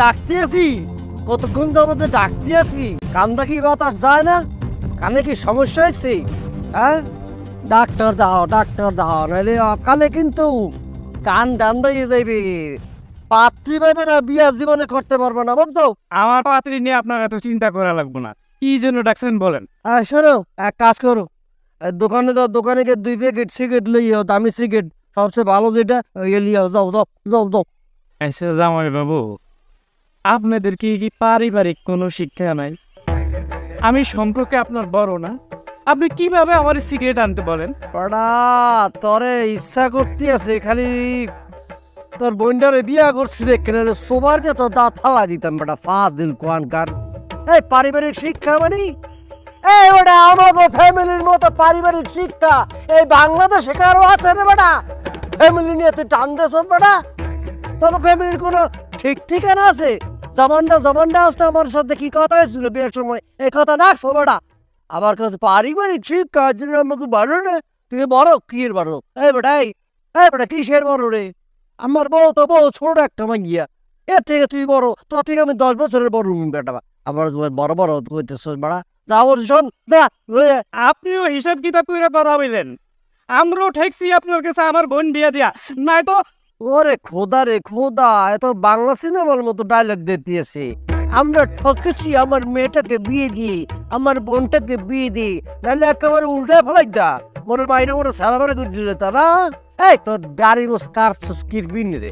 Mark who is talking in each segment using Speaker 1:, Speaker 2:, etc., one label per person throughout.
Speaker 1: ডাকতে আছি? কতক্ষণ ধরে ডাকতে আছি? কান্দা কি বাতাস যায় না? কানে কি সমস্যা হয়েছে? হ্যাঁ? ডাক্তার দাও ডাক্তার দাও নাহলে অকালে কিন্তু কান ডান দিয়ে যাইবে পাত্রী পাইবে না বিয়া জীবনে করতে পারবে না বুঝছ?
Speaker 2: আমার পাত্রী নিয়ে আপনার এত চিন্তা করা লাগবে না। কি জন্য ডাকছেন বলেন?
Speaker 1: হ্যাঁ শোনো এক কাজ করো। দোকানে যাও দোকানে গিয়ে দুই প্যাকেট সিগারেট লইও দামি সিগারেট সবচেয়ে ভালো যেটা লিয়াও যাও যাও যাও যাও।
Speaker 2: এসে জামাই বাবু আপনাদের কি কি পারিবারিক কোনো শিক্ষা নাই। আমি সম্পর্কে আপনার বড় না। আপনি কীভাবে আমার সিগারেট আনতে বলেন?
Speaker 1: পাড়া তরে ইচ্ছা করতে আছে, খালি তোর বোনটারে বিয়া করছি দেখে নাহলে সবার যে তোর দাঁত ফালা দিতাম বেটা ফাদিল কোয়ানকার এই পারিবারিক শিক্ষা মানে? এই ওটা আমাদের ফ্যামিলির মতো পারিবারিক শিক্ষা, এই বাংলাদেশে কারও আছে রে বেটা ফ্যামিলি নিয়ে তুই টান দেছ বেটা তোর ফ্যামিলির কোনো ঠিক ঠিকানা আছে? জবানটা জবানটা আসতে আমার সাথে কি কথা হয়েছিল? বিয়ের সময় এই কথা রাখছো বেটা আমার কাছে পারিবারিক শিক্ষা জন্য আমাকে বড় রে। তুই বড় কির বড় এই বেটা এই বেটা, কিসের বড় রে? আমার বউ তো বউ, ছোট একটা মাঙ্গিয়া এর থেকে তুই বড়, তোর থেকে আমি দশ বছরের বড় বেটা। আমার বড় বড় কইতেছ বেড়া যা ওর শোন।
Speaker 2: আপনিও হিসাব কিতাব করে কথা বললেন আমরাও ঠেকছি আপনার কাছে, আমার বোন বিয়ে দিয়া। নাই তো
Speaker 1: ওরে খোদা রে খোদা, এত বাংলা সিনেমার মতো ডায়লগ দিতেছে আমরা ঠকেছি, আমার মেয়েটাকে বিয়ে দিয়ে আমার বোনটাকে বিয়ে দিয়ে নাহলে একেবারে উল্টে ফেলাই দা মোর মাইনে মোর সারা করে দিলে তারা এই তোর গাড়ি মোস কার কিরবিন রে?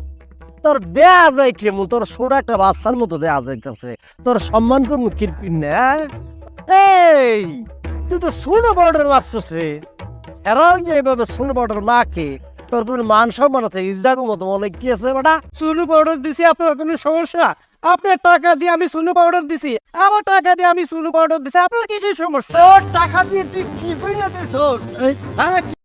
Speaker 1: তোর দেয়া যায় কেমন? তোর ছোট একটা বাচ্চার মতো দেয়া যাইতেছে। তোর সম্মান করব কিরপিন না হ্যাঁ? এই, তুই তো শোনো বর্ডার মারছিস রে। এরাও এইভাবে শোনো বর্ডার মাকে তোর কোনো মান সম্মান আছে ইজদাগো মতো অনেক কি আছে বেটা?
Speaker 2: সুনু পাউডার দিছি আপনার কোনো সমস্যা? আপনার টাকা দিয়ে আমি সুনু পাউডার দিছি আমার টাকা দিয়ে আমি সুনু পাউডার দিছি আপনার কিসের সমস্যা?
Speaker 1: তোর টাকা দিয়ে তুই কি করে দিছ হ্যাঁ